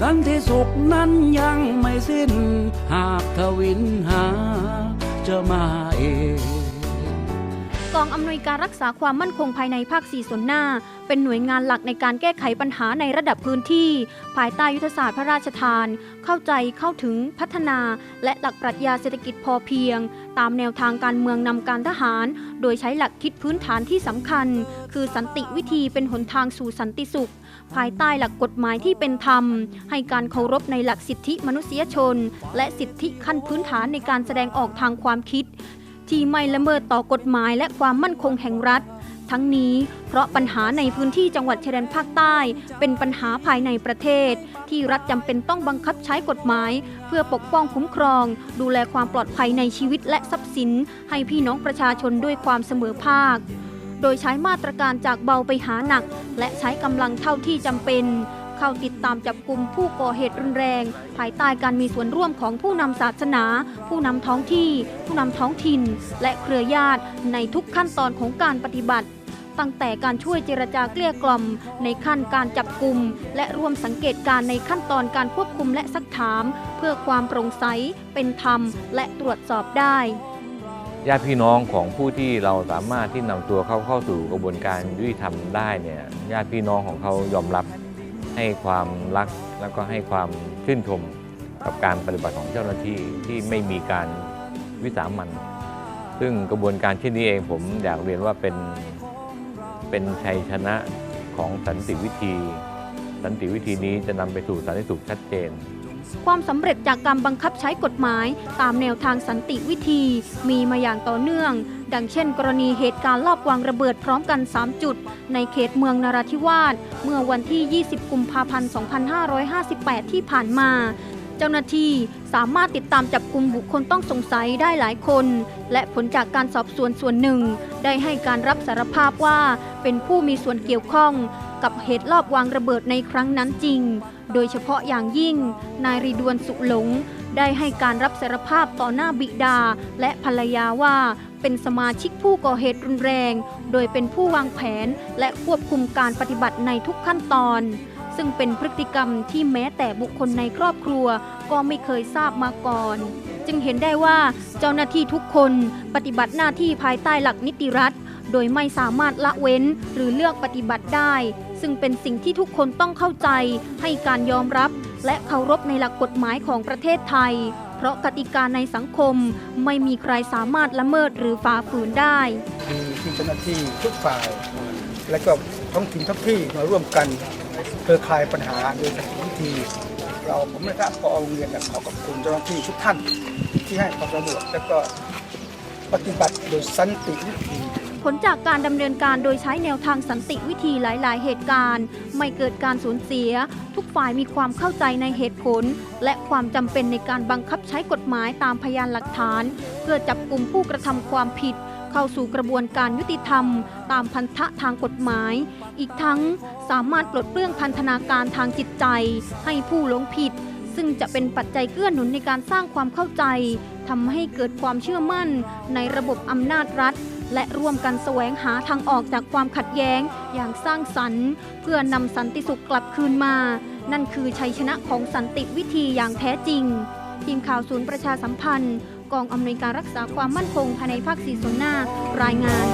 สันติสุขนั้นยังไม่สิ้น หากทวินหาจะมาเอง กองอำนวยการรักษาความมั่นคงภายในภาค 4 ส่วนหน้า เป็นหน่วยงานหลักในการแก้ไขปัญหาในระดับพื้นที่ ภายใต้ยุทธศาสตร์พระราชทาน เข้าใจเข้าถึงพัฒนา และหลักปรัชญาเศรษฐกิจพอเพียง ตามแนวทางการเมืองนำการทหาร โดยใช้หลักคิดพื้นฐานที่สำคัญ คือสันติวิธีเป็นหนทางสู่สันติสุข ภายใต้หลักกฎหมายที่เป็นธรรม ให้การเคารพในหลักสิทธิมนุษยชน และสิทธิขั้นพื้นฐานในการแสดงออกทางความคิด ที่ไม่ละเมิดต่อกฎหมายและความมั่นคงแห่งรัฐ ทั้งนี้เพราะปัญหาในพื้นที่จังหวัดชายแดนภาคใต้ เป็นปัญหาภายในประเทศ ที่รัฐจำเป็นต้องบังคับใช้กฎหมาย เพื่อปกป้องคุ้มครอง ดูแลความปลอดภัยในชีวิตและทรัพย์สิน ให้พี่น้องประชาชนด้วยความเสมอภาค โดยใช้มาตรการจากเบาไปหาหนัก และใช้กำลังเท่าที่จำเป็น เข้าติดตามจับกลุ่มผู้ก่อเหตุรุนแรง ภายใต้การมีส่วนร่วมของผู้นำศาสนา ผู้นำท้องที่ ผู้นำท้องถิ่น และเครือญาติในทุกขั้นตอนของการปฏิบัติ ตั้งแต่การช่วยเจรจาเกลี้ยกล่อม ในขั้นการจับกลุ่มและร่วมสังเกตการในขั้นตอนการควบคุมและซักถาม เพื่อความโปร่งใส เป็นธรรม และตรวจสอบได้ญาติพี่น้องของผู้ที่เราสามารถที่นำตัวเข้าเข้าสู่กระบวนการยุติธรรมได้เนี่ยญาติพี่น้องของเขายอมรับ ให้ความรักแล้วก็ให้ความชื่นชมกับการปฏิบัติของเจ้าหน้าที่ที่ไม่มีการวิสามันซึ่งกระบวนการเช่นนี้เองผมอยากเรียนว่าเป็นเป็นชัยชนะของสันติวิธี สันติวิธีนี้จะนำไปสู่สันติสุขชัดเจน ความสำเร็จจากการบังคับใช้กฎหมาย ตามแนวทางสันติวิธีมีมาอย่างต่อเนื่อง ดังเช่น กรณีเหตุการณ์ลอบวางระเบิดพร้อมกัน 3 จุด ในเขตเมืองนราธิวาสเมื่อวันที่ 20 กุมภาพันธ์ 2558 ที่ผ่านมา เจ้าหน้าที่สามารถติดตามจับกลุ่มบุคคลต้องสงสัยได้หลายคน และผลจากการสอบสวนส่วนหนึ่ง ได้ให้การรับสารภาพว่าเป็นผู้มีส่วนเกี่ยวข้องกับเหตุลอบวางระเบิดในครั้งนั้นจริง โดยเฉพาะอย่างยิ่ง นายรีดวนสุหลง ได้ให้การรับสารภาพต่อหน้าบิดาและภรรยาว่า เป็นสมาชิกผู้ก่อเหตุรุนแรง โดยเป็นผู้วางแผนและควบคุมการปฏิบัติในทุกขั้นตอน ซึ่งเป็นพฤติกรรมที่แม้แต่บุคคลในครอบครัวก็ไม่เคยทราบมาก่อน จึงเห็นได้ว่าเจ้าหน้าที่ทุกคนปฏิบัติหน้าที่ภายใต้หลักนิติรัฐโดยไม่สามารถละเว้นหรือเลือกปฏิบัติได้ ซึ่งเป็นสิ่งที่ทุกคนต้องเข้าใจให้การยอมรับ และเคารพในหลักกฎหมายของประเทศไทย เพราะกติกาในสังคมไม่มีใครสามารถละเมิดหรือฝ่าฝืนได้ มีทีมเจ้าหน้าที่ทุกฝ่าย และก็ท้องถิ่นท้องที่มาร่วมกันเครือข่ายปัญหาโดยสันติวิธี เราผมนะครับพอโรงเรียนเนี่ยขอขอบคุณเจ้าหน้าที่ทุกท่านที่ให้ความสะดวกและก็ปฏิบัติโดยสันติวิธี ผลจากการดำเนินการโดยใช้แนวทางสันติวิธีหลาย ๆ เหตุการณ์ ไม่เกิดการสูญเสีย ทุกฝ่ายมีความเข้าใจในเหตุผล และความจำเป็นในการบังคับใช้กฎหมายตามพยานหลักฐาน เพื่อจับกลุ่มผู้กระทำความผิดเข้าสู่กระบวนการยุติธรรม ตามพันธะทางกฎหมาย อีกทั้งสามารถปลดเปลื้องพันธนาการทางจิตใจ ให้ผู้หลงผิด ซึ่งจะเป็นปัจจัยเกื้อหนุนในการสร้างความเข้าใจทำให้เกิดความเชื่อมั่นในระบบอำนาจรัฐ และร่วมกันแสวงหาทางออกจากความขัดแย้งอย่างสร้างสรรค์ เพื่อนำสันติสุขกลับคืนมา นั่นคือชัยชนะของสันติวิธีอย่างแท้จริง ทีมข่าวศูนย์ประชาสัมพันธ์ กองอำนวยการรักษาความมั่นคงภายในภาคสีส่วนหน้ารายงาน